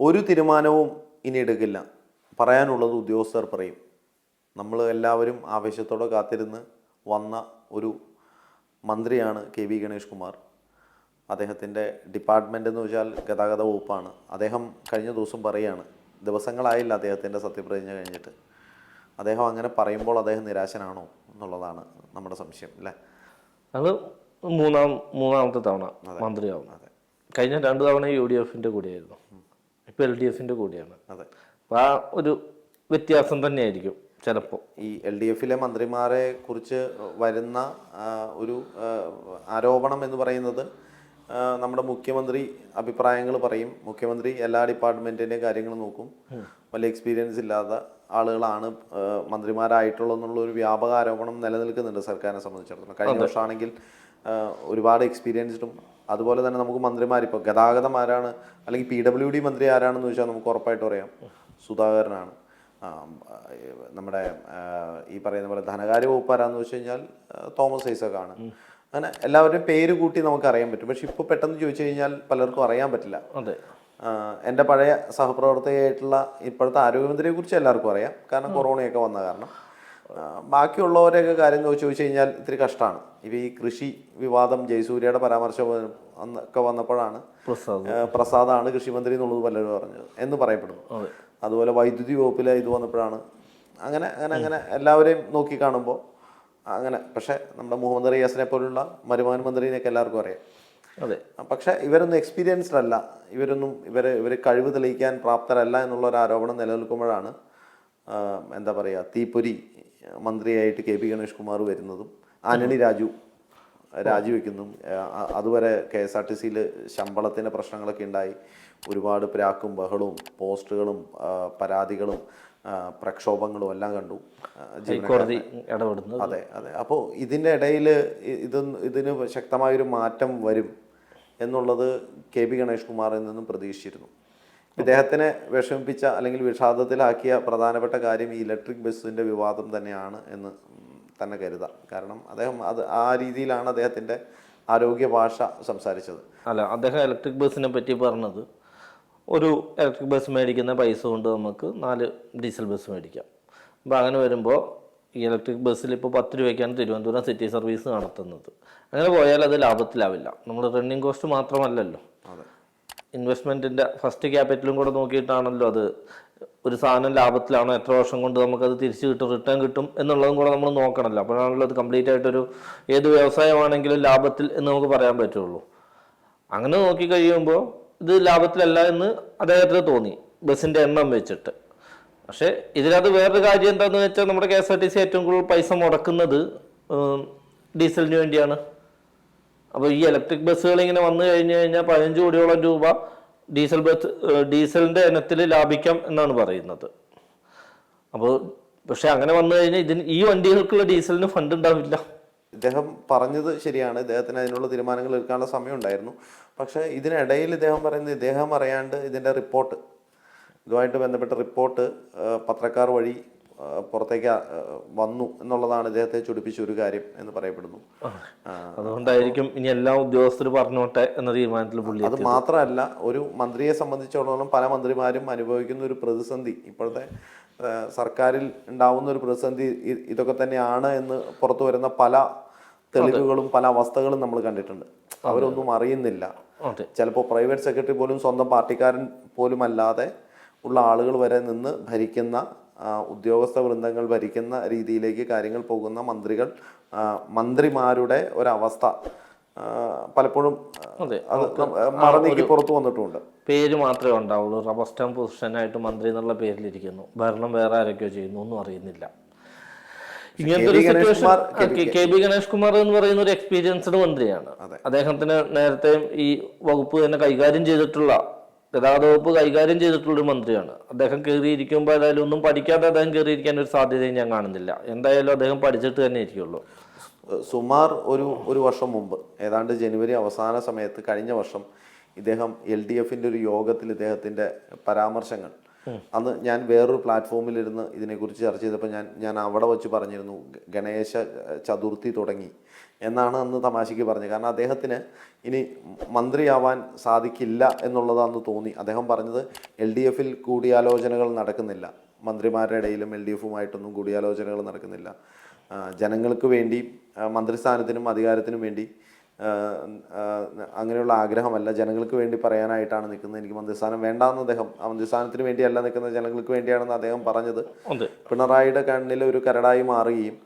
ഒരു തീരുമാനവും ഇനി എടുക്കില്ല. പറയാനുള്ളത് ഉദ്യോഗസ്ഥർ പറയും. നമ്മൾ എല്ലാവരും ആവേശത്തോടെ കാത്തിരുന്ന് വന്ന ഒരു മന്ത്രിയാണ് കെ വി ഗണേഷ് കുമാർ. അദ്ദേഹത്തിന്റെ ഡിപ്പാർട്ട്മെന്റ് എന്ന് വെച്ചാൽ ഗതാഗത വകുപ്പാണ്. അദ്ദേഹം കഴിഞ്ഞ ദിവസം പറയുകയാണ് ദിവസങ്ങളായില്ല അദ്ദേഹത്തിന്റെ സത്യപ്രതിജ്ഞ കഴിഞ്ഞിട്ട്. അദ്ദേഹം അങ്ങനെ പറയുമ്പോൾ അദ്ദേഹം നിരാശനാണോ എന്നുള്ളതാണ് നമ്മുടെ സംശയം അല്ലേ? അത് മൂന്നാം മൂന്നാമത്തെ തവണ മന്ത്രിയാവും. കഴിഞ്ഞ രണ്ട് തവണ യു ഡി എഫിന്റെ കൂടെയായിരുന്നു. ഇപ്പൊ എൽ ഡി എഫിന്റെ കൂടിയാണ്. അതെ. അപ്പോൾ ആ ഒരു വ്യത്യാസം തന്നെയായിരിക്കും ചിലപ്പോൾ ഈ എൽ ഡി എഫിലെ മന്ത്രിമാരെ കുറിച്ച് വരുന്ന ഒരു ആരോപണം എന്ന് പറയുന്നത് നമ്മുടെ മുഖ്യമന്ത്രി അഭിപ്രായങ്ങൾ പറയും. മുഖ്യമന്ത്രി എല്ലാ ഡിപ്പാർട്ട്മെന്റിന്റെ കാര്യങ്ങൾ നോക്കും. വലിയ എക്സ്പീരിയൻസ് ഇല്ലാത്ത ആളുകളാണ് മന്ത്രിമാരായിട്ടുള്ള മന്ത്രിമാരായിട്ടുള്ളതെന്നുള്ള ഒരു വ്യാപക ആരോപണം നിലനിൽക്കുന്നുണ്ട് സർക്കാരിനെ സംബന്ധിച്ചിടത്തോളം. കഴിഞ്ഞ വർഷമാണെങ്കിൽ ഒരുപാട് എക്സ്പീരിയൻസ്ഡും അതുപോലെ തന്നെ നമുക്ക് മന്ത്രിമാർ ഇപ്പോൾ ഗതാഗതം ആരാണ്? അല്ലെങ്കിൽ പി ഡബ്ല്യു ഡി മന്ത്രി ആരാണെന്ന് ചോദിച്ചാൽ നമുക്ക് ഉറപ്പായിട്ട് അറിയാം. സുധാകരനാണ്. നമ്മുടെ ഈ പറയുന്ന പോലെ ധനകാര്യ വകുപ്പ് ആരാന്ന് വെച്ച് കഴിഞ്ഞാൽ തോമസ് ഐസക്കാണ്. അങ്ങനെ എല്ലാവരുടെയും പേര് കൂട്ടി നമുക്ക് അറിയാൻ പറ്റും. പക്ഷെ ഇപ്പോൾ പെട്ടെന്ന് ചോദിച്ചു കഴിഞ്ഞാൽ പലർക്കും അറിയാൻ പറ്റില്ല. അതെ. എന്റെ പഴയ സഹപ്രവർത്തകയായിട്ടുള്ള ഇപ്പോഴത്തെ ആരോഗ്യമന്ത്രിയെ കുറിച്ച് എല്ലാവർക്കും അറിയാം. കാരണം കൊറോണയൊക്കെ വന്ന കാരണം. ബാക്കിയുള്ളവരെയൊക്കെ കാര്യം ചോദിച്ചു ചോദിച്ചു കഴിഞ്ഞാൽ ഇത്തിരി കഷ്ടമാണ്. ഇപ്പം ഈ കൃഷി വിവാദം ജയസൂര്യയുടെ പരാമർശം ഒക്കെ വന്നപ്പോഴാണ് പ്രസാദാണ് കൃഷിമന്ത്രി എന്നുള്ളത് പലരും പറഞ്ഞത് എന്ന് പറയപ്പെടുന്നു. അതെ. അതുപോലെ വൈദ്യുതി വകുപ്പിലെ ഇത് വന്നപ്പോഴാണ്. അങ്ങനെ അങ്ങനെ അങ്ങനെ എല്ലാവരെയും നോക്കി കാണുമ്പോൾ അങ്ങനെ. പക്ഷേ നമ്മുടെ മുഹമ്മദ് റിയാസിനെ പോലുള്ള മരുമാൻ മന്ത്രിനെയൊക്കെ എല്ലാവർക്കും അറിയാം. അതെ. പക്ഷേ ഇവരൊന്നും എക്സ്പീരിയൻസ്ഡ് അല്ല. ഇവരൊന്നും ഇവരെ ഇവർ കഴിവ് തെളിയിക്കാൻ പ്രാപ്തരല്ല എന്നുള്ള ഒരു ആരോപണം നിലനിൽക്കുമ്പോഴാണ് എന്താ പറയുക തീപ്പൊരി മന്ത്രിയായിട്ട് കെ പി ഗണേഷ് കുമാർ വരുന്നതും ആന്റണി രാജു രാജിവെക്കുന്നു അതുവരെ കെ എസ് ആർ ടി സിയിൽ ശമ്പളത്തിന്റെ പ്രശ്നങ്ങളൊക്കെ ഉണ്ടായി. ഒരുപാട് പ്രാക്കും ബഹളവും പോസ്റ്ററുകളും പരാതികളും പ്രക്ഷോഭങ്ങളും എല്ലാം കണ്ടു. ഹൈക്കോടതി ഇടപെടുന്നത്. അതെ അതെ. അപ്പോൾ ഇതിന്റെ ഇടയിൽ ഇത് ഇതിന് ശക്തമായൊരു മാറ്റം വരും എന്നുള്ളത് കെ പി ഗണേഷ് കുമാറിൽ നിന്നും പ്രതീക്ഷിച്ചിരുന്നു. ഇദ്ദേഹത്തിനെ വിഷമിപ്പിച്ച അല്ലെങ്കിൽ വിഷാദത്തിലാക്കിയ പ്രധാനപ്പെട്ട കാര്യം ഈ ഇലക്ട്രിക് ബസ്സിന്റെ വിവാദം തന്നെയാണ് എന്ന് തന്നെ കരുതാം. കാരണം അദ്ദേഹം അത് ആ രീതിയിലാണ് അദ്ദേഹത്തിന്റെ ആരോഗ്യ ഭാഷ സംസാരിച്ചത്. അല്ല അദ്ദേഹം ഇലക്ട്രിക് ബസ്സിനെ പറ്റി പറഞ്ഞത് ഒരു ഇലക്ട്രിക് ബസ് മേടിക്കുന്ന പൈസ കൊണ്ട് നമുക്ക് നാല് ഡീസൽ ബസ് മേടിക്കാം. അപ്പോൾ അങ്ങനെ വരുമ്പോൾ ഈ ഇലക്ട്രിക് ബസ്സിൽ ഇപ്പോൾ പത്ത് രൂപയ്ക്കാണ് തിരുവനന്തപുരം സിറ്റി സർവീസ് നടത്തുന്നത്. അങ്ങനെ പോയാൽ അത് ലാഭത്തിലാവില്ല. നമ്മൾ റണ്ണിങ് കോസ്റ്റ് മാത്രമല്ലല്ലോ. അതെ. ഇൻവെസ്റ്റ്മെന്റിന്റെ ഫസ്റ്റ് ക്യാപിറ്റലും കൂടെ നോക്കിയിട്ടാണല്ലോ അത്. ഒരു സാധനം ലാഭത്തിലാണോ എത്ര വർഷം കൊണ്ട് നമുക്കത് തിരിച്ചു കിട്ടും റിട്ടേൺ കിട്ടും എന്നുള്ളതും കൂടെ നമ്മൾ നോക്കണമല്ലോ അപ്പോഴാണല്ലോ അത് കംപ്ലീറ്റ് ആയിട്ടൊരു ഏത് വ്യവസായമാണെങ്കിലും ലാഭത്തിൽ എന്ന് നമുക്ക് പറയാൻ പറ്റുള്ളൂ. അങ്ങനെ നോക്കി കഴിയുമ്പോൾ ഇത് ലാഭത്തിലല്ല എന്ന് അദ്ദേഹത്തിന് തോന്നി. ബസ്സിന്റെ എണ്ണം വെച്ചിട്ട്. പക്ഷേ ഇതിനകത്ത് വേറൊരു കാര്യം എന്താണെന്ന് വെച്ചാൽ നമ്മുടെ K S R T C ഏറ്റവും കൂടുതൽ പൈസ മുടക്കുന്നത് ഡീസലിന് വേണ്ടിയാണ്. അപ്പോൾ ഈ ഇലക്ട്രിക് ബസ്സുകൾ ഇങ്ങനെ വന്നു കഴിഞ്ഞു കഴിഞ്ഞാൽ പതിനഞ്ച് കോടിയോളം രൂപ ഡീസൽ ബസ് ഡീസലിന്റെ ഇനത്തിൽ ലാഭിക്കാം എന്നാണ് പറയുന്നത്. അപ്പോൾ പക്ഷെ അങ്ങനെ വന്നു കഴിഞ്ഞാൽ ഇതിന് ഈ വണ്ടികൾക്കുള്ള ഡീസലിന് ഫണ്ട് ഉണ്ടാവില്ല. ഇദ്ദേഹം പറഞ്ഞത് ശരിയാണ്. ഇദ്ദേഹത്തിന് അതിനുള്ള തീരുമാനങ്ങൾ എടുക്കാനുള്ള സമയം ഉണ്ടായിരുന്നു. പക്ഷേ ഇതിനിടയിൽ ഇദ്ദേഹം പറയുന്നത് ഇദ്ദേഹം അറിയാണ്ട് ഇതിന്റെ റിപ്പോർട്ട് ഇതുമായിട്ട് ബന്ധപ്പെട്ട റിപ്പോർട്ട് പത്രക്കാർ വഴി പുറത്തേക്ക് വന്നു എന്നുള്ളതാണ് ഇദ്ദേഹത്തെ ചൊടിപ്പിച്ച ഒരു കാര്യം എന്ന് പറയപ്പെടുന്നു. അതുകൊണ്ടായിരിക്കും ഇനി എല്ലാ ഉദ്യോഗസ്ഥരും പറഞ്ഞോട്ടെ എന്ന തീരുമാനത്തിൽ പുള്ളി അത് മാത്രമല്ല ഒരു മന്ത്രിയെ സംബന്ധിച്ചിടത്തോളം പല മന്ത്രിമാരും അനുഭവിക്കുന്ന ഒരു പ്രതിസന്ധി ഇപ്പോഴത്തെ സർക്കാരിൽ ഉണ്ടാവുന്ന ഒരു പ്രതിസന്ധി ഇതൊക്കെ തന്നെയാണ് എന്ന് പുറത്തു വരുന്ന പല തെളിവുകളും പല അവസ്ഥകളും നമ്മൾ കണ്ടിട്ടുണ്ട്. അവരൊന്നും അറിയുന്നില്ല. ചിലപ്പോൾ പ്രൈവറ്റ് സെക്രട്ടറി പോലും സ്വന്തം പാർട്ടിക്കാരൻ പോലും അല്ലാതെ ഉള്ള ആളുകൾ വരെ നിന്ന് ഭരിക്കുന്ന ഉദ്യോഗസ്ഥ വൃന്ദങ്ങൾ ഭരിക്കുന്ന രീതിയിലേക്ക് കാര്യങ്ങൾ പോകുന്ന മന്ത്രികൾ മന്ത്രിമാരുടെ ഒരവസ്ഥ പലപ്പോഴും മറന്നീക്കി പുറത്തു വന്നിട്ടുമുണ്ട് പേര് മാത്രമേ ഉണ്ടാവുള്ളൂ റബ്ബർ സ്റ്റാമ്പ് പൊസിഷനായിട്ട് മന്ത്രി എന്നുള്ള പേരിലിരിക്കുന്നു ഭരണം വേറെ ആരൊക്കെയോ ചെയ്യുന്നു ഒന്നും അറിയുന്നില്ല ഇങ്ങനത്തെ ഒരു K. Situation K B Ganesh Kumar എന്ന് പറയുന്ന ഒരു എക്സ്പീരിയൻസ്ഡ് മന്ത്രിയാണ്. അദ്ദേഹത്തിന് നേരത്തെ ഈ വകുപ്പ് തന്നെ കൈകാര്യം ചെയ്തിട്ടുള്ള ഗതാഗത വകുപ്പ് കൈകാര്യം ചെയ്തിട്ടുള്ള ഒരു മന്ത്രിയാണ്. അദ്ദേഹം കയറിയിരിക്കുമ്പോൾ ഏതായാലും ഒന്നും പഠിക്കാതെ അദ്ദേഹം കയറിയിരിക്കാൻ ഒരു സാധ്യതയും ഞാൻ കാണുന്നില്ല. എന്തായാലും അദ്ദേഹം പഠിച്ചിട്ട് തന്നെ ഇരിക്കുള്ളൂ. സുമാർ ഒരു ഒരു വർഷം മുമ്പ് ഏതാണ്ട് ജനുവരി അവസാന സമയത്ത് കഴിഞ്ഞ വർഷം ഇദ്ദേഹം എൽ ഡി എഫിന്റെ ഒരു യോഗത്തിൽ ഇദ്ദേഹത്തിന്റെ പരാമർശങ്ങൾ. അന്ന് ഞാൻ വേറൊരു പ്ലാറ്റ്ഫോമിലിരുന്ന് ഇതിനെക്കുറിച്ച് ചർച്ച ചെയ്തപ്പോൾ ഞാൻ ഞാൻ അവിടെ വച്ച് പറഞ്ഞിരുന്നു ഗണേശ ചതുർത്ഥി തുടങ്ങി. എന്നാണ് അന്ന് തമാശയ്ക്ക് പറഞ്ഞത്. കാരണം അദ്ദേഹത്തിന് ഇനി മന്ത്രിയാവാൻ സാധിക്കില്ല എന്നുള്ളത് അന്ന് തോന്നി. അദ്ദേഹം പറഞ്ഞത് എൽ ഡി എഫിൽ കൂടിയാലോചനകൾ നടക്കുന്നില്ല. മന്ത്രിമാരുടെ ഇടയിലും എൽ ഡി എഫുമായിട്ടൊന്നും കൂടിയാലോചനകൾ നടക്കുന്നില്ല. ജനങ്ങൾക്ക് വേണ്ടി മന്ത്രിസ്ഥാനത്തിനും അധികാരത്തിനും വേണ്ടി അങ്ങനെയുള്ള ആഗ്രഹമല്ല. ജനങ്ങൾക്ക് വേണ്ടി പറയാനായിട്ടാണ് നിൽക്കുന്നത്. എനിക്ക് മന്ത്രിസ്ഥാനം വേണ്ടാന്ന് അദ്ദേഹം ആ മന്ത്രിസ്ഥാനത്തിന് വേണ്ടിയല്ല നിൽക്കുന്നത് ജനങ്ങൾക്ക് വേണ്ടിയാണെന്ന് അദ്ദേഹം പറഞ്ഞത്. പിണറായിയുടെ കണ്ണിൽ ഒരു കരടായി മാറുകയും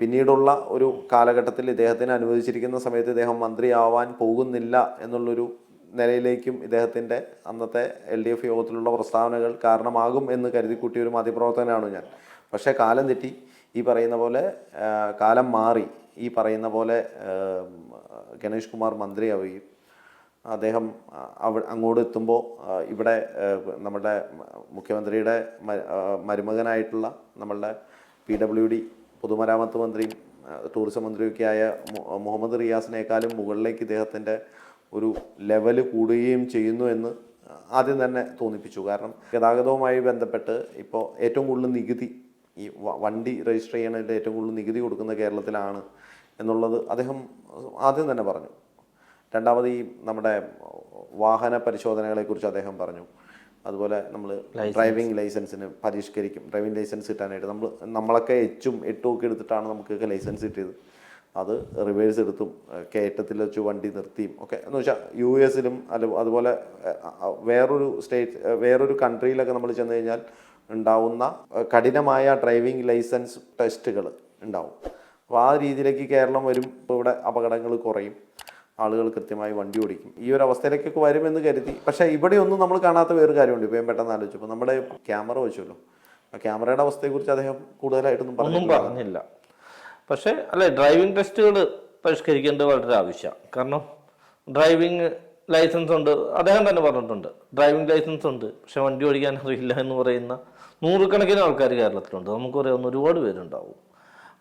പിന്നീടുള്ള ഒരു കാലഘട്ടത്തിൽ ഇദ്ദേഹത്തിന് അനുവദിച്ചിരിക്കുന്ന സമയത്ത് ഇദ്ദേഹം മന്ത്രിയാവാൻ പോകുന്നില്ല എന്നുള്ളൊരു നിലയിലേക്കും ഇദ്ദേഹത്തിന്റെ അന്നത്തെ എൽ ഡി എഫ് യോഗത്തിലുള്ള പ്രസ്താവനകൾ കാരണമാകും എന്ന് കരുതിക്കൂട്ടിയ ഒരു മാധ്യമപ്രവർത്തകനാണ് ഞാൻ. പക്ഷേ കാലം തെറ്റി. ഈ പറയുന്ന പോലെ കാലം മാറി. ഈ പറയുന്ന പോലെ ഗണേഷ് കുമാർ മന്ത്രിയാവുകയും അദ്ദേഹം അവ അങ്ങോട്ട് എത്തുമ്പോൾ ഇവിടെ നമ്മുടെ മുഖ്യമന്ത്രിയുടെ മരുമകനായിട്ടുള്ള നമ്മളുടെ പി ഡബ്ല്യു ഡി പൊതുമരാമത്ത് മന്ത്രിയും ടൂറിസം മന്ത്രിയൊക്കെ ആയ മുഹമ്മദ് റിയാസിനേക്കാളും മുകളിലേക്ക് ഇദ്ദേഹത്തിന്റെ ഒരു ലെവൽ കൂടുകയും ചെയ്യുന്നു എന്ന് ആദ്യം തന്നെ തോന്നിപ്പിച്ചു. കാരണം ഗതാഗതവുമായി ബന്ധപ്പെട്ട് ഇപ്പോൾ ഏറ്റവും കൂടുതൽ നികുതി ഈ വണ്ടി രജിസ്റ്റർ ചെയ്യണതിന്റെ ഏറ്റവും കൂടുതൽ നികുതി കൊടുക്കുന്ന കേരളത്തിലാണ് എന്നുള്ളത് അദ്ദേഹം ആദ്യം തന്നെ പറഞ്ഞു. രണ്ടാമത് ഈ നമ്മുടെ വാഹന പരിശോധനകളെക്കുറിച്ച് അദ്ദേഹം പറഞ്ഞു. അതുപോലെ നമ്മൾ ഡ്രൈവിംഗ് ലൈസൻസിന് പരിഷ്കരിക്കും. ഡ്രൈവിംഗ് ലൈസൻസ് കിട്ടാനായിട്ട് നമ്മൾ നമ്മളൊക്കെ എച്ചും എട്ടും ഒക്കെ എടുത്തിട്ടാണ് നമുക്കൊക്കെ ലൈസൻസ് കിട്ടിയത്. അത് റിവേഴ്സ് എടുത്തും കയറ്റത്തിൽ വെച്ച് വണ്ടി നിർത്തിയും ഒക്കെ. എന്ന് വെച്ചാൽ യു എസിലും അല്ല അതുപോലെ വേറൊരു സ്റ്റേറ്റ് വേറൊരു കൺട്രിയിലൊക്കെ നമ്മൾ ചെന്ന് കഴിഞ്ഞാൽ ഉണ്ടാവുന്ന കഠിനമായ ഡ്രൈവിംഗ് ലൈസൻസ് ടെസ്റ്റുകൾ ഉണ്ടാവും. അപ്പോൾ ആ രീതിയിലേക്ക് കേരളം വരും. ഇപ്പോൾ ഇവിടെ അപകടങ്ങൾ കുറയും. ആളുകൾ കൃത്യമായി വണ്ടി ഓടിക്കും. ഈ ഒരു അവസ്ഥയിലേക്കൊക്കെ വരുമെന്ന് കരുതി. പക്ഷേ ഇവിടെയൊന്നും നമ്മൾ കാണാത്ത വേറൊരു കാര്യമുണ്ട്. ഇപ്പം പെട്ടെന്ന് ആലോചിച്ചു. ആലോചിച്ചപ്പോൾ നമ്മുടെ ക്യാമറ വെച്ചല്ലോ. ആ ക്യാമറയുടെ അവസ്ഥയെക്കുറിച്ച് അദ്ദേഹം കൂടുതലായിട്ടൊന്നും പറഞ്ഞു പറഞ്ഞില്ല പറഞ്ഞില്ല. പക്ഷേ അല്ലെ ഡ്രൈവിംഗ് ടെസ്റ്റുകൾ പരിഷ്കരിക്കേണ്ടത് വളരെ ആവശ്യമാണ്. കാരണം ഡ്രൈവിംഗ് ലൈസൻസ് ഉണ്ട്. അദ്ദേഹം തന്നെ പറഞ്ഞിട്ടുണ്ട്. ഡ്രൈവിംഗ് ലൈസൻസ് ഉണ്ട്. പക്ഷെ വണ്ടി ഓടിക്കാൻ അറിയില്ല എന്ന് പറയുന്ന നൂറുകണക്കിന് ആൾക്കാർ കേരളത്തിലുണ്ട്. നമുക്കറിയാവുന്ന ഒരുപാട് പേരുണ്ടാവും.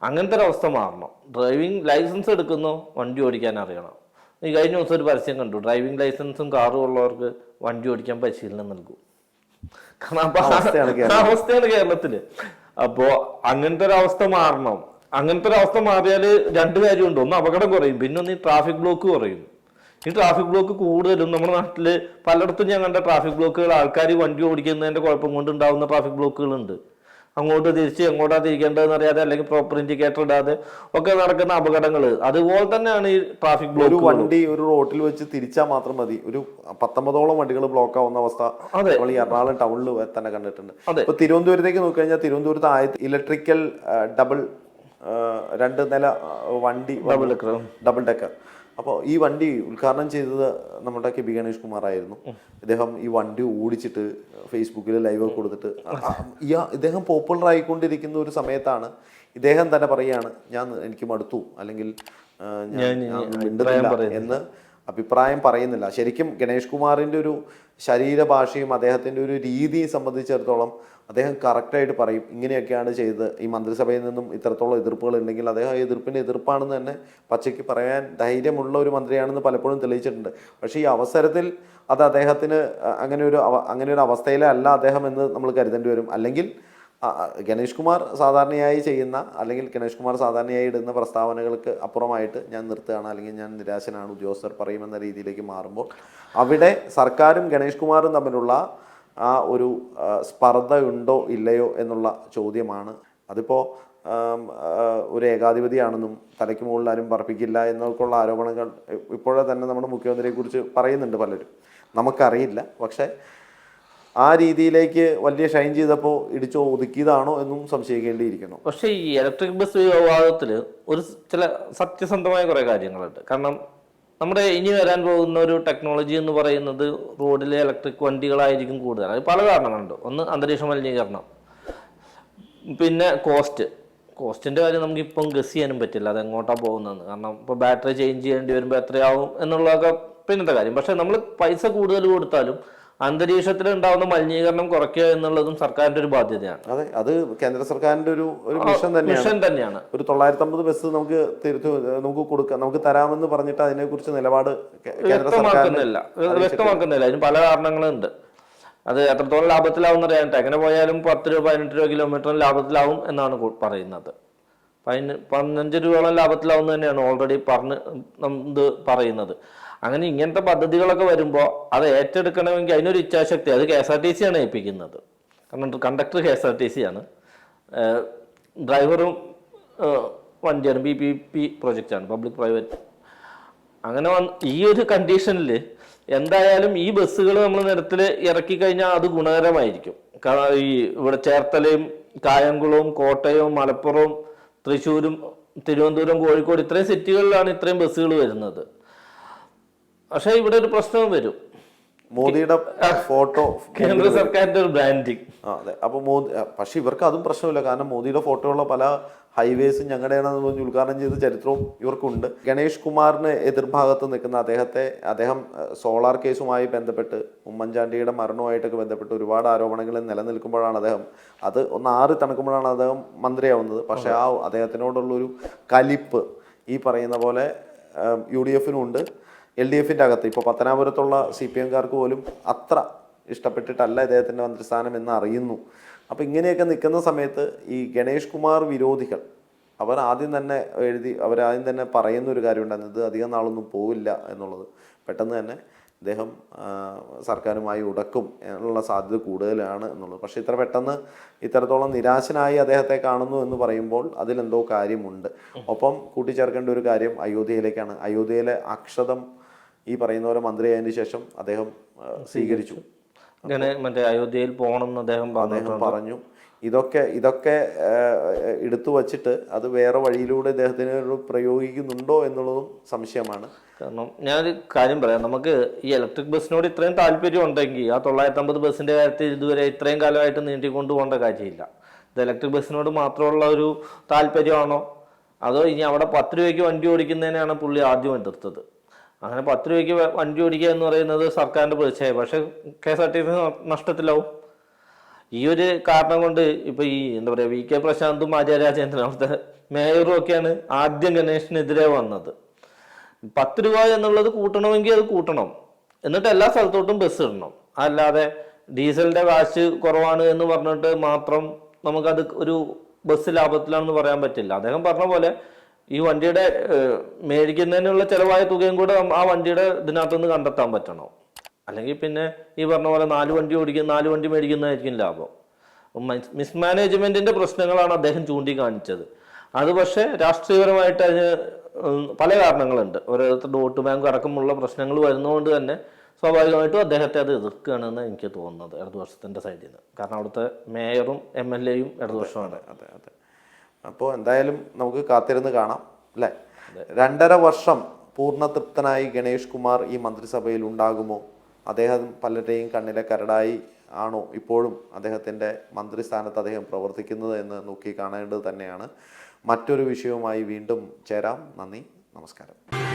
അങ്ങനത്തെ ഒരു അവസ്ഥ മാറണം. ഡ്രൈവിംഗ് ലൈസൻസ് എടുക്കുന്നു വണ്ടി ഓടിക്കാൻ അറിയണം. ഈ കഴിഞ്ഞ ദിവസം ഒരു പരസ്യം കണ്ടു. ഡ്രൈവിംഗ് ലൈസൻസും കാറും ഉള്ളവർക്ക് വണ്ടി ഓടിക്കാൻ പരിശീലനം നൽകും. കാരണം അവസ്ഥയാണ് കേരളത്തിൽ. അപ്പോ അങ്ങനത്തെ ഒരു അവസ്ഥ മാറണം. അങ്ങനത്തെ ഒരു അവസ്ഥ മാറിയാൽ രണ്ട് കാര്യമുണ്ട്. ഒന്ന് അപകടം കുറയും. പിന്നെ ഒന്ന് ഈ ട്രാഫിക് ബ്ലോക്ക് കുറയും. ഈ ട്രാഫിക് ബ്ലോക്ക് കൂടുതലും നമ്മുടെ നാട്ടിൽ പലയിടത്തും ഞാൻ കണ്ട ട്രാഫിക് ബ്ലോക്കുകൾ ആൾക്കാർ വണ്ടി ഓടിക്കുന്നതിന്റെ കുഴപ്പം കൊണ്ട് ഉണ്ടാവുന്ന ട്രാഫിക് ബ്ലോക്കുകളുണ്ട് അങ്ങോട്ട് തിരിച്ച് എങ്ങോട്ടാ തിരിക്കേണ്ടതെന്ന് അറിയാതെ അല്ലെങ്കിൽ പ്രോപ്പർ ഇൻഡിക്കേറ്റർ ഇടാതെ ഒക്കെ നടക്കുന്ന അപകടങ്ങൾ അതുപോലെ തന്നെയാണ് ഈ ട്രാഫിക് ഒരു ബ്ലോക്ക് വണ്ടി ഒരു റോട്ടിൽ വെച്ച് തിരിച്ചാൽ മാത്രം മതി ഒരു പത്തൊമ്പതോളം വണ്ടികൾ ബ്ലോക്ക് ആവുന്ന അവസ്ഥ അതെ. നമ്മൾ ഈ എറണാകുളം ടൗണിൽ തന്നെ കണ്ടിട്ടുണ്ട് അതെ. ഇപ്പൊ തിരുവനന്തപുരത്തേക്ക് നോക്കിക്കഴിഞ്ഞാൽ തിരുവനന്തപുരത്ത് ആദ്യത്തെ ഇലക്ട്രിക്കൽ ഡബിൾ രണ്ട് നില വണ്ടി ഡബിൾ. ഡബിൾ ഡെക്കർ അപ്പോൾ ഈ വണ്ടി ഉദ്ഘാടനം ചെയ്തത് നമ്മുടെ കെ ബി ഗണേഷ് കുമാർ ആയിരുന്നു. ഇദ്ദേഹം ഈ വണ്ടി ഓടിച്ചിട്ട് ഫേസ്ബുക്കിൽ ലൈവ് കൊടുത്തിട്ട് ഇദ്ദേഹം പോപ്പുലർ ആയിക്കൊണ്ടിരിക്കുന്ന ഒരു സമയത്താണ് ഇദ്ദേഹം തന്നെ പറയുകയാണ് ഞാൻ എനിക്ക് മടുത്തു അല്ലെങ്കിൽ ഞാൻ മിണ്ടുന്നില്ല എന്ന് അഭിപ്രായം പറയുന്നില്ല. ശരിക്കും ഗണേഷ് കുമാറിന്റെ ഒരു ശരീരഭാഷയും അദ്ദേഹത്തിന്റെ ഒരു രീതിയും സംബന്ധിച്ചിടത്തോളം അദ്ദേഹം കറക്റ്റായിട്ട് പറയും. ഇങ്ങനെയൊക്കെയാണ് ചെയ്തത്. ഈ മന്ത്രിസഭയിൽ നിന്നും ഇത്രത്തോളം എതിർപ്പുകൾ ഉണ്ടെങ്കിൽ അദ്ദേഹം എതിർപ്പിന് എതിർപ്പാണെന്ന് തന്നെ പച്ചയ്ക്ക് പറയാൻ ധൈര്യമുള്ള ഒരു മന്ത്രിയാണെന്ന് പലപ്പോഴും തെളിയിച്ചിട്ടുണ്ട്. പക്ഷേ ഈ അവസരത്തിൽ അത് അദ്ദേഹത്തിന് അങ്ങനെ ഒരു അങ്ങനെ ഒരു അവസ്ഥയിലല്ല അദ്ദേഹം എന്ന് നമ്മൾ കരുതേണ്ടി വരും. അല്ലെങ്കിൽ ഗണേഷ് കുമാർ സാധാരണയായി ചെയ്യുന്ന അല്ലെങ്കിൽ ഗണേഷ് കുമാർ സാധാരണയായി ഇടുന്ന പ്രസ്താവനകൾക്ക് അപ്പുറമായിട്ട് ഞാൻ നിർത്തുകയാണ്. അല്ലെങ്കിൽ ഞാൻ നിരാശനാണ്. ഉദ്യോഗസ്ഥർ പറയുമെന്ന രീതിയിലേക്ക് മാറുമ്പോൾ അവിടെ സർക്കാരും ഗണേഷ് കുമാറും തമ്മിലുള്ള ആ ഒരു സ്പർദ്ധ ഉണ്ടോ ഇല്ലയോ എന്നുള്ള ചോദ്യമാണ്. അതിപ്പോൾ ഒരു ഏകാധിപതിയാണെന്നും തലയ്ക്ക് മുകളിൽ ആരും പറപ്പിക്കില്ല എന്നൊക്കെയുള്ള ആരോപണങ്ങൾ ഇപ്പോഴേ തന്നെ നമ്മുടെ മുഖ്യമന്ത്രിയെക്കുറിച്ച് പറയുന്നുണ്ട് പലരും. നമുക്കറിയില്ല. പക്ഷേ ആ രീതിയിലേക്ക് വലിയ ഷൈൻ ചെയ്തപ്പോൾ ഇടിച്ചോ ഒതുക്കിയതാണോ എന്നും സംശയിക്കേണ്ടിയിരിക്കുന്നു. പക്ഷേ ഈ ഇലക്ട്രിക് ബസ് വിവാദത്തിൽ ഒരു ചില സത്യസന്ധമായ കുറേ കാര്യങ്ങളുണ്ട്. കാരണം നമ്മുടെ ഇനി വരാൻ പോകുന്ന ഒരു ടെക്നോളജി എന്ന് പറയുന്നത് റോഡിലെ ഇലക്ട്രിക് വണ്ടികളായിരിക്കും കൂടുതൽ. അത് പല കാരണങ്ങളുണ്ട്. ഒന്ന് അന്തരീക്ഷ മലിനീകരണം. പിന്നെ കോസ്റ്റ് കോസ്റ്റിന്റെ കാര്യം നമുക്ക് ഇപ്പം ഗസ് ചെയ്യാനും പറ്റില്ല. അത് എങ്ങോട്ടാ പോകുന്നതെന്ന്. കാരണം ഇപ്പോൾ ബാറ്ററി ചേഞ്ച് ചെയ്യേണ്ടി വരുമ്പോൾ എത്രയാവും എന്നുള്ളതൊക്കെ പിന്നത്തെ കാര്യം. പക്ഷേ നമ്മൾ പൈസ കൂടുതൽ കൊടുത്താലും അന്തരീക്ഷത്തിൽ ഉണ്ടാവുന്ന മലിനീകരണം കുറയ്ക്കുക എന്നുള്ളതും സർക്കാരിന്റെ ഒരു ബാധ്യതയാണ്. അതെ അത് കേന്ദ്ര സർക്കാരിന്റെ ഒരു ഒരു മിഷൻ തന്നെയാണ്. മിഷൻ തന്നെയാണ്. ഒരു തൊള്ളായിരത്തി അമ്പത് ബസ് നമുക്ക് തിരുത്തു നമുക്ക് കൊടുക്കാം നമുക്ക് തരാമെന്ന് പറഞ്ഞിട്ട് അതിനെക്കുറിച്ച് നിലപാട് വ്യക്തമാക്കുന്നില്ല. വ്യക്തമാക്കുന്നില്ല. അതിന് പല കാരണങ്ങളുണ്ട്. അത് എത്രത്തോളം ലാഭത്തിലാവും എന്നറിയാനിട്ട് എങ്ങനെ പോയാലും പത്ത് രൂപ പതിനെട്ട് രൂപ കിലോമീറ്ററിന് ലാഭത്തിലാവും എന്നാണ് പറയുന്നത്. പതിന പതിനഞ്ച് രൂപയോളം ലാഭത്തിലാവും തന്നെയാണ് ഓൾറെഡി പറഞ്ഞ് നമ്മൾ ഇത് പറയുന്നത്. അങ്ങനെ ഇങ്ങനത്തെ പദ്ധതികളൊക്കെ വരുമ്പോൾ അത് ഏറ്റെടുക്കണമെങ്കിൽ അതിനൊരു ഇച്ഛാശക്തി അത് K S R T C ആണ് ഏൽപ്പിക്കുന്നത്. കാരണം conductor K S R T C ആണ്. ഡ്രൈവറും വണ്ടിയാണ് ബി പി പി പ്രൊജക്റ്റാണ് പബ്ലിക് പ്രൈവറ്റ് അങ്ങനെ വന്ന് ഈ ഒരു കണ്ടീഷനിൽ എന്തായാലും ഈ ബസ്സുകൾ നമ്മൾ നിരത്തിൽ ഇറക്കി കഴിഞ്ഞാൽ അത് ഗുണകരമായിരിക്കും. കാരണം ഈ ഇവിടെ ചേർത്തലയും കായംകുളവും കോട്ടയവും മലപ്പുറവും തൃശ്ശൂരും തിരുവനന്തപുരം കോഴിക്കോട് ഇത്രയും സിറ്റികളിലാണ് ഇത്രയും ബസ്സുകൾ വരുന്നത്. പക്ഷേ ഇവിടെ ഒരു പ്രശ്നവും വരും. മോദിയുടെ ഫോട്ടോ കേന്ദ്ര സർക്കാരിന്റെ ഒരു ബ്രാൻഡിങ്. അതെ. അപ്പൊ മോദി പക്ഷെ പക്ഷേ ഇവർക്ക് അതും പ്രശ്നമില്ല. കാരണം മോദിയുടെ ഫോട്ടോ ഉള്ള പല ഹൈവേസും ഞങ്ങളുടെയാണെന്ന് പറഞ്ഞ് ഉദ്ഘാടനം ചെയ്ത ചരിത്രവും ഇവർക്കുണ്ട്. ഗണേഷ് കുമാറിന് എതിർഭാഗത്ത് നിൽക്കുന്ന അദ്ദേഹത്തെ അദ്ദേഹം സോളാർ കേസുമായി ബന്ധപ്പെട്ട് ഉമ്മൻചാണ്ടിയുടെ മരണവുമായിട്ടൊക്കെ ബന്ധപ്പെട്ട് ഒരുപാട് ആരോപണങ്ങൾ നിലനിൽക്കുമ്പോഴാണ് അദ്ദേഹം അത് ഒന്ന് ആറ് തണുക്കുമ്പോഴാണ് അദ്ദേഹം മന്ത്രിയാവുന്നത്. പക്ഷേ ആ അദ്ദേഹത്തിനോടുള്ളൊരു കലിപ്പ് ഈ പറയുന്ന പോലെ യു ഡി എഫിനും ഉണ്ട് എൽ ഡി എഫിന്റെ അകത്ത്. ഇപ്പോൾ പത്തനാപുരത്തുള്ള സി പി എംകാർക്ക് പോലും അത്ര ഇഷ്ടപ്പെട്ടിട്ടല്ല ഇദ്ദേഹത്തിന്റെ മന്ത്രിസ്ഥാനം എന്ന് അറിയുന്നു. അപ്പോൾ ഇങ്ങനെയൊക്കെ നിൽക്കുന്ന സമയത്ത് ഈ ഗണേഷ് കുമാർ വിരോധികൾ അവർ ആദ്യം തന്നെ എഴുതി അവർ ആദ്യം തന്നെ പറയുന്ന ഒരു കാര്യം ഉണ്ടായിരുന്നു ഇത് അധികം നാളൊന്നും പോവില്ല എന്നുള്ളത്. പെട്ടെന്ന് തന്നെ ഇദ്ദേഹം സർക്കാരുമായി ഉടക്കും എന്നുള്ള സാധ്യത കൂടുതലാണ് എന്നുള്ളത്. പക്ഷേ ഇത്ര പെട്ടെന്ന് ഇത്രത്തോളം നിരാശനായി അദ്ദേഹത്തെ കാണുന്നു എന്ന് പറയുമ്പോൾ അതിലെന്തോ കാര്യമുണ്ട്. ഒപ്പം കൂട്ടിച്ചേർക്കേണ്ട ഒരു കാര്യം അയോധ്യയിലേക്കാണ്. അയോധ്യയിലെ അക്ഷതം ഈ പറയുന്ന പോലെ മന്ത്രിയായതിനു ശേഷം അദ്ദേഹം സ്വീകരിച്ചു. അങ്ങനെ മറ്റേ അയോധ്യയിൽ പോകണമെന്ന് അദ്ദേഹം അദ്ദേഹം പറഞ്ഞു. ഇതൊക്കെ ഇതൊക്കെ എടുത്തു വച്ചിട്ട് അത് വേറെ വഴിയിലൂടെ അദ്ദേഹത്തിന് പ്രയോഗിക്കുന്നുണ്ടോ എന്നുള്ളതും സംശയമാണ്. കാരണം ഞാനൊരു കാര്യം പറയാം. നമുക്ക് ഈ ഇലക്ട്രിക് ബസ്സിനോട് ഇത്രയും താല്പര്യം ഉണ്ടെങ്കിൽ ആ തൊള്ളായിരത്തി അമ്പത് ബസ്സിന്റെ കാര്യത്തിൽ ഇതുവരെ ഇത്രയും കാലമായിട്ട് നീട്ടിക്കൊണ്ട് പോകേണ്ട കാര്യമില്ല. ഇത് ഇലക്ട്രിക് ബസ്സിനോട് മാത്രമുള്ള ഒരു താല്പര്യമാണോ? അതോ ഇനി അവിടെ പത്ത് രൂപയ്ക്ക് വണ്ടി ഓടിക്കുന്നതിനാണ് പുള്ളി ആദ്യം എതിർത്തത് അങ്ങനെ പത്ത് രൂപയ്ക്ക് വണ്ടി ഓടിക്കുക എന്ന് പറയുന്നത് സർക്കാരിന്റെ പ്രതിച്ഛായ. പക്ഷെ K S R T C നഷ്ടത്തിലാവും. ഈ ഒരു കാരണം കൊണ്ട് ഇപ്പൊ ഈ എന്താ പറയാ വി കെ പ്രശാന്തും ആര്യ രാജേന്ദ്രൻ അവിടുത്തെ മേയറും ഒക്കെയാണ് ആദ്യം ഗണേഷിനെതിരെ വന്നത്. പത്ത് രൂപ എന്നുള്ളത് കൂട്ടണമെങ്കിൽ അത് കൂട്ടണം. എന്നിട്ട് എല്ലാ സ്ഥലത്തോട്ടും ബസ് ഇടണം. അല്ലാതെ ഡീസലിന്റെ കാശ് കുറവാണ് എന്ന് പറഞ്ഞിട്ട് മാത്രം നമുക്കത് ഒരു ബസ് ലാഭത്തിലാണെന്ന് പറയാൻ പറ്റില്ല. അദ്ദേഹം പറഞ്ഞ പോലെ ഈ വണ്ടിയുടെ മേടിക്കുന്നതിനുള്ള ചെലവായ തുകയും കൂടെ ആ വണ്ടിയുടെ ഇതിനകത്തുനിന്ന് കണ്ടെത്താൻ പറ്റണം? അല്ലെങ്കിൽ പിന്നെ ഈ പറഞ്ഞ പോലെ നാല് വണ്ടി ഓടിക്കുന്ന നാല് വണ്ടി മേടിക്കുന്നതായിരിക്കും ലാഭം. മിസ്മാനേജ്മെന്റിന്റെ പ്രശ്നങ്ങളാണ് അദ്ദേഹം ചൂണ്ടിക്കാണിച്ചത്. അത് പക്ഷേ രാഷ്ട്രീയപരമായിട്ട് അതിന് പല കാരണങ്ങളുണ്ട്. ഓരോരുത്തരുടെ വോട്ട് ബാങ്ക് അടക്കമുള്ള പ്രശ്നങ്ങൾ വരുന്നതുകൊണ്ട് തന്നെ സ്വാഭാവികമായിട്ടും അദ്ദേഹത്തെ അത് എതിർക്കുകയാണെന്ന് എനിക്ക് തോന്നുന്നത് ഇടതുപക്ഷത്തിന്റെ സൈഡിൽ നിന്ന്. കാരണം അവിടുത്തെ മേയറും എം എൽ എയും ഇടതുപക്ഷമാണ്. അതെ അതെ. അപ്പോൾ എന്തായാലും നമുക്ക് കാത്തിരുന്ന് കാണാം അല്ലേ? രണ്ടര വർഷം പൂർണ തൃപ്തനായി ഗണേഷ് കുമാർ ഈ മന്ത്രിസഭയിൽ ഉണ്ടാകുമോ? അദ്ദേഹം പലരുടെയും കണ്ണിലെ കരടായി ആണോ ഇപ്പോഴും അദ്ദേഹത്തിന്റെ മന്ത്രിസ്ഥാനത്ത് അദ്ദേഹം പ്രവർത്തിക്കുന്നത് എന്ന് നോക്കി കാണേണ്ടത് തന്നെയാണ്. മറ്റൊരു വിഷയവുമായി വീണ്ടും ചേരാം. നന്ദി. നമസ്കാരം.